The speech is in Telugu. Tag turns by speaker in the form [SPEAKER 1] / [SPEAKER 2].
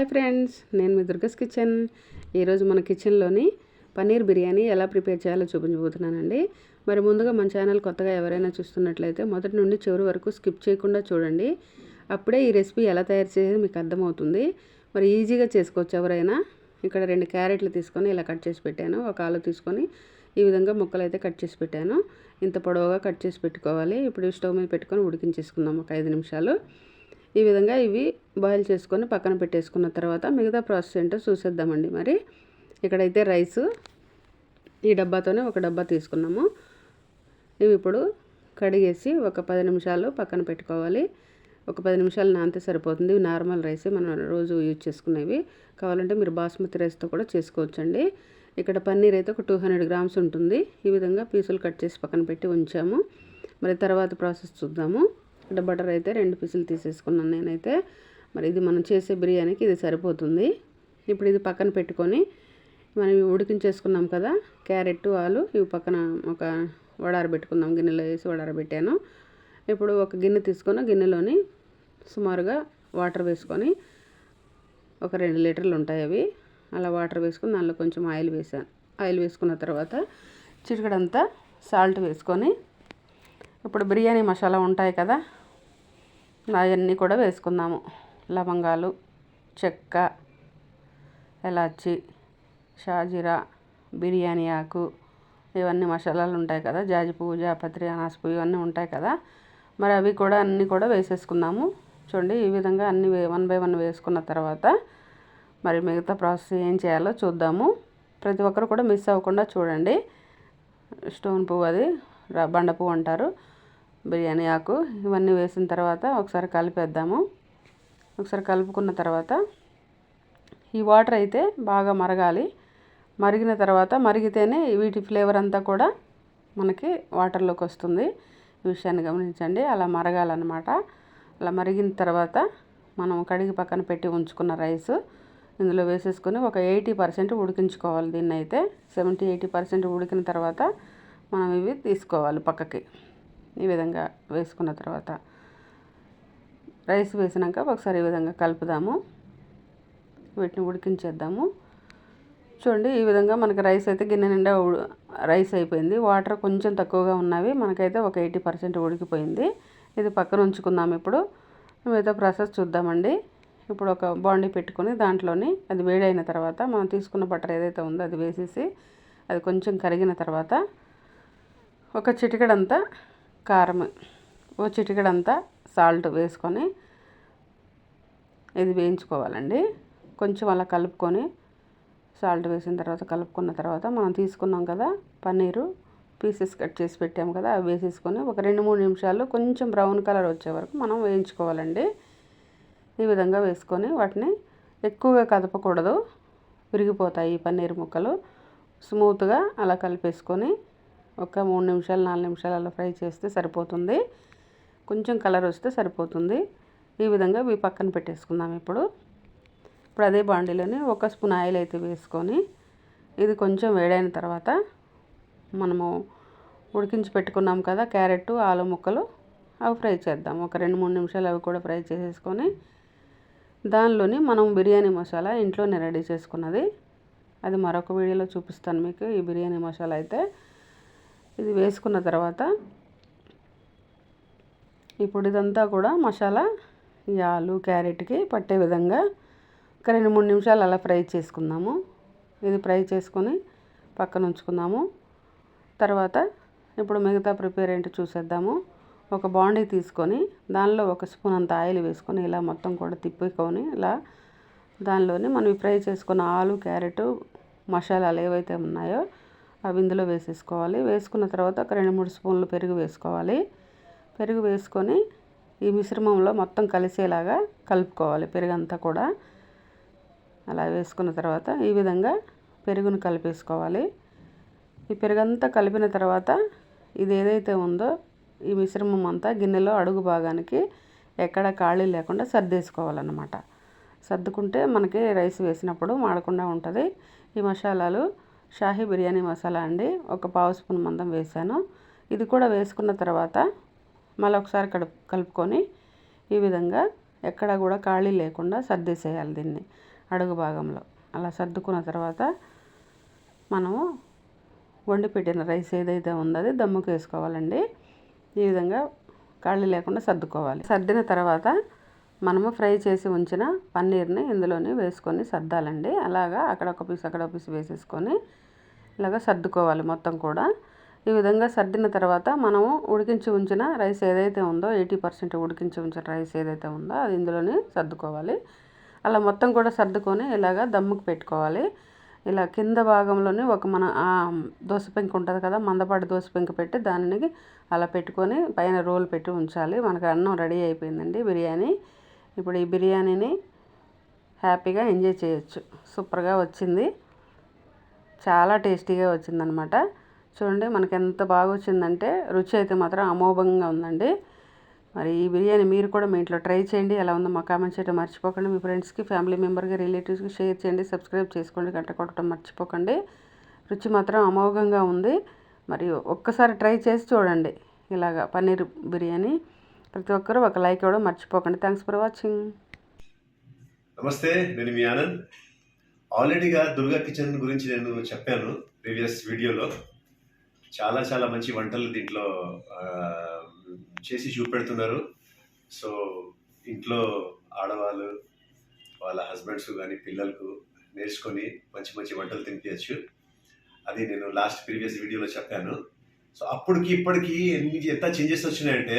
[SPEAKER 1] హాయ్ ఫ్రెండ్స్ నేను మీ దుర్గస్ కిచెన్. ఈరోజు మన కిచెన్లోని పన్నీర్ బిర్యానీ ఎలా ప్రిపేర్ చేయాలో చూపించబోతున్నానండి. మరి ముందుగా మన ఛానల్ కొత్తగా ఎవరైనా చూస్తున్నట్లయితే మొదటి నుండి చివరి వరకు స్కిప్ చేయకుండా చూడండి. అప్పుడే ఈ రెసిపీ ఎలా తయారు చేసేది మీకు అర్థమవుతుంది. మరి ఈజీగా చేసుకోవచ్చు ఎవరైనా. ఇక్కడ రెండు క్యారెట్లు తీసుకొని ఇలా కట్ చేసి పెట్టాను. ఒక ఆలు తీసుకొని ఈ విధంగా ముక్కలు అయితే కట్ చేసి పెట్టాను. ఇంత పొడవుగా కట్ చేసి పెట్టుకోవాలి. ఇప్పుడు స్టవ్ మీద పెట్టుకొని ఉడికించేసుకుందాం ఒక ఐదు నిమిషాలు. ఈ విధంగా ఇవి బాయిల్ చేసుకొని పక్కన పెట్టేసుకున్న తర్వాత మిగతా ప్రాసెస్ ఏంటో చూసేద్దామండి మరి. ఇక్కడైతే రైస్ ఈ డబ్బాతోనే ఒక డబ్బా తీసుకున్నాము. ఇవి ఇప్పుడు కడిగేసి ఒక పది నిమిషాలు పక్కన పెట్టుకోవాలి. ఒక పది నిమిషాలు నానితే సరిపోతుంది. ఇవి నార్మల్ రైస్ మనం రోజు యూజ్ చేసుకునేవి. కావాలంటే మీరు బాస్మతి రైస్తో కూడా చేసుకోవచ్చండి. ఇక్కడ పన్నీర్ అయితే ఒక టూ హండ్రెడ్ గ్రామ్స్ ఉంటుంది. ఈ విధంగా పీసులు కట్ చేసి పక్కన పెట్టి ఉంచాము. మరి తర్వాత ప్రాసెస్ చూద్దాము. ఇక్కడ బటర్ అయితే రెండు పీసులు తీసేసుకున్నాను నేనైతే. మరి ఇది మనం చేసే బిర్యానీకి ఇది సరిపోతుంది. ఇప్పుడు ఇది పక్కన పెట్టుకొని మనం ఉడికించేసుకున్నాం కదా క్యారెట్ ఆలు ఇవి పక్కన ఒక వడారబెట్టుకుందాం గిన్నెలో వేసి వడార పెట్టాను. ఇప్పుడు ఒక గిన్నె తీసుకొని గిన్నెలోని సుమారుగా వాటర్ వేసుకొని ఒక రెండు లీటర్లు ఉంటాయి అవి. అలా వాటర్ వేసుకొని దానిలో కొంచెం ఆయిల్ వేసాను. ఆయిల్ వేసుకున్న తర్వాత చిటికడంతా సాల్ట్ వేసుకొని ఇప్పుడు బిర్యానీ మసాలా ఉంటాయి కదా అవన్నీ కూడా వేసుకుందాము. లవంగాలు చెక్క ఎలాచి షాజీరా బిర్యానీ ఆకు ఇవన్నీ మసాలాలు ఉంటాయి కదా. జాజి పువ్వు జాపత్రి అనాస పువ్వు ఇవన్నీ ఉంటాయి కదా. మరి అవి కూడా అన్నీ కూడా వేసేసుకుందాము. చూడండి ఈ విధంగా అన్ని వన్ బై వన్ వేసుకున్న తర్వాత మరి మిగతా ప్రాసెస్ ఏం చేయాలో చూద్దాము. ప్రతి ఒక్కరు కూడా మిస్ అవ్వకుండా చూడండి. స్టోన్ పువ్వు అది బండ పువ్వు అంటారు. బిర్యానీ ఆకు ఇవన్నీ వేసిన తర్వాత ఒకసారి కలిపేద్దాము. ఒకసారి కలుపుకున్న తర్వాత ఈ వాటర్ అయితే బాగా మరగాలి. మరిగిన తర్వాత మరిగితేనే వీటి ఫ్లేవర్ అంతా కూడా మనకి వాటర్లోకి వస్తుంది. ఈ విషయాన్ని గమనించండి. అలా మరగాలన్నమాట. అలా మరిగిన తర్వాత మనం కడిగి పక్కన పెట్టి ఉంచుకున్న రైస్ ఇందులో వేసేసుకొని ఒక ఎయిటీ పర్సెంట్ ఉడికించుకోవాలి దీన్ని అయితే సెవెంటీ ఎయిటీ పర్సెంట్ ఉడికిన తర్వాత మనం ఇవి తీసుకోవాలి పక్కకి. ఈ విధంగా వేసుకున్న తర్వాత రైస్ వేసినాక ఒకసారి ఈ విధంగా కలుపుదాము. వీటిని ఉడికించేద్దాము. చూడండి ఈ విధంగా మనకి రైస్ అయితే గిన్నె నిండా రైస్ అయిపోయింది. వాటర్ కొంచెం తక్కువగా ఉన్నవి మనకైతే ఒక ఎయిటీ పర్సెంట్ ఉడికిపోయింది. ఇది పక్కన ఉంచుకుందాం ఇప్పుడు. మిగతా ప్రాసెస్ చూద్దామండి. ఇప్పుడు ఒక బాండీ పెట్టుకొని దాంట్లోని అది వేడైన తర్వాత మనం తీసుకున్న బటర్ ఏదైతే ఉందో అది వేసేసి అది కొంచెం కరిగిన తర్వాత ఒక చిటికడంతా కారం ఓ చిటికడంతా సాల్ట్ వేసుకొని ఇది వేయించుకోవాలండి. కొంచెం అలా కలుపుకొని సాల్ట్ వేసిన తర్వాత కలుపుకున్న తర్వాత మనం తీసుకున్నాం కదా పన్నీరు పీసెస్ కట్ చేసి పెట్టాము కదా అవి వేసేసుకొని ఒక రెండు మూడు నిమిషాలు కొంచెం బ్రౌన్ కలర్ వచ్చే వరకు మనం వేయించుకోవాలండి. ఈ విధంగా వేసుకొని వాటిని ఎక్కువగా కదపకూడదు. విరిగిపోతాయి ఈ పన్నీర్ ముక్కలు. స్మూత్గా అలా కలిపేసుకొని ఒక మూడు నిమిషాలు నాలుగు నిమిషాలు అలా ఫ్రై చేస్తే సరిపోతుంది. కొంచెం కలర్ వస్తే సరిపోతుంది. ఈ విధంగా ఇవి పక్కన పెట్టేసుకుందాం ఇప్పుడు. ఇప్పుడు అదే బాండీలోని ఒక స్పూన్ ఆయిల్ అయితే వేసుకొని ఇది కొంచెం వేడైన తర్వాత మనము ఉడికించి పెట్టుకున్నాం కదా క్యారెట్ ఆలు ముక్కలు అవి ఫ్రై చేద్దాం. ఒక రెండు మూడు నిమిషాలు అవి కూడా ఫ్రై చేసేసుకొని దానిలోని మనం బిర్యానీ మసాలా ఇంట్లోనే రెడీ చేసుకున్నది. అది మరొక వీడియోలో చూపిస్తాను మీకు ఈ బిర్యానీ మసాలా అయితే. ఇది వేసుకున్న తర్వాత ఇప్పుడు ఇదంతా కూడా మసాలా ఈ ఆలు క్యారెట్కి పట్టే విధంగా ఒక రెండు మూడు నిమిషాలు అలా ఫ్రై చేసుకుందాము. ఇది ఫ్రై చేసుకొని పక్కన ఉంచుకుందాము. తర్వాత ఇప్పుడు మిగతా ప్రిపేర్ ఏంటో చూసేద్దాము. ఒక బాండీ తీసుకొని దానిలో ఒక స్పూన్ అంత ఆయిల్ వేసుకొని ఇలా మొత్తం కూడా తిప్పుకొని ఇలా దానిలోని మనం ఫ్రై చేసుకున్న ఆలు క్యారెట్ మసాలాలు ఏవైతే ఉన్నాయో అవి ఇందులో వేసేసుకోవాలి. వేసుకున్న తర్వాత ఒక రెండు మూడు స్పూన్లు పెరుగు వేసుకోవాలి. పెరుగు వేసుకొని ఈ మిశ్రమంలో మొత్తం కలిసేలాగా కలుపుకోవాలి పెరుగు అంతా కూడా. అలా వేసుకున్న తర్వాత ఈ విధంగా పెరుగును కలిపేసుకోవాలి. ఈ పెరుగంతా కలిపిన తర్వాత ఇది ఏదైతే ఉందో ఈ మిశ్రమం అంతా గిన్నెలో అడుగు భాగానికి ఎక్కడ ఖాళీ లేకుండా సర్దేసుకోవాలన్నమాట. సర్దుకుంటే మనకి రైస్ వేసినప్పుడు మాడకుండా ఉంటుంది. ఈ మసాలాలు షాహీ బిర్యానీ మసాలా అండి. ఒక పావు స్పూన్ మందం వేసాను. ఇది కూడా వేసుకున్న తర్వాత మళ్ళీ ఒకసారి కలుపు కలుపుకొని ఈ విధంగా ఎక్కడ కూడా ఖాళీ లేకుండా సర్దేసేయాలి దీన్ని అడుగు భాగంలో. అలా సర్దుకున్న తర్వాత మనము వండి పెట్టిన రైస్ ఏదైతే ఉందో అది దమ్ముకు వేసుకోవాలండి. ఈ విధంగా ఖాళీ లేకుండా సర్దుకోవాలి. సర్దిన తర్వాత మనము ఫ్రై చేసి ఉంచిన పన్నీర్ని ఇందులోనే వేసుకొని సర్దాలండి. అలాగా అక్కడ ఒక పీస్ అక్కడ ఒక పీస్ వేసేసుకొని ఇలాగ సర్దుకోవాలి మొత్తం కూడా. ఈ విధంగా సర్దిన తర్వాత మనము ఉడికించి ఉంచిన రైస్ ఏదైతే ఉందో ఎయిటీ పర్సెంట్ ఉడికించి ఉంచిన రైస్ ఏదైతే ఉందో అది ఇందులోని సర్దుకోవాలి. అలా మొత్తం కూడా సర్దుకొని ఇలాగ దమ్ముకు పెట్టుకోవాలి. ఇలా కింద భాగంలోనే ఒక మన దోశ పెంక ఉంటుంది కదా మందపాటి దోశ పెంక పెట్టి దానిని అలా పెట్టుకొని పైన రోల్ పెట్టి ఉంచాలి. మనకు అన్నం రెడీ అయిపోయిందండి బిర్యానీ. ఇప్పుడు ఈ బిర్యానీని హ్యాపీగా ఎంజాయ్ చేయొచ్చు. సూపర్గా వచ్చింది. చాలా టేస్టీగా వచ్చిందనమాట చూడండి మనకి ఎంత బాగా వచ్చిందంటే రుచి అయితే మాత్రం అమోఘంగా ఉందండి. మరి ఈ బిర్యానీ మీరు కూడా మీ ఇంట్లో ట్రై చేయండి. ఎలా ఉందో మా కామెంట్ చేయడం మర్చిపోకండి. మీ ఫ్రెండ్స్కి ఫ్యామిలీ మెంబర్కి రిలేటివ్స్కి షేర్ చేయండి. సబ్స్క్రైబ్ చేసుకోండి. గంట కొట్టడం మర్చిపోకండి. రుచి మాత్రం అమోఘంగా ఉంది. మరి ఒక్కసారి ట్రై చేసి చూడండి. ఇలాగా పన్నీర్ బిర్యానీ. ప్రతి ఒక్కరూ ఒక లైక్ ఇవ్వడం మర్చిపోకండి. థ్యాంక్స్ ఫర్ వాచింగ్
[SPEAKER 2] నమస్తే నేను మీ ఆనంద్. ఆల్రెడీగా దుర్గా కిచెన్ గురించి నేను చెప్పాను ప్రీవియస్ వీడియోలో. చాలా చాలా మంచి వంటలు దీంట్లో చేసి చూపెడుతున్నారు. సో ఇంట్లో ఆడవాళ్ళు వాళ్ళ హస్బెండ్స్ కానీ పిల్లలకు నేర్చుకొని మంచి మంచి వంటలు తినిపించచ్చు అది నేను లాస్ట్ ప్రీవియస్ వీడియోలో చెప్పాను. సో అప్పటికి ఇప్పటికీ ఎన్ని ఎంత చేంజెస్ వచ్చినాయంటే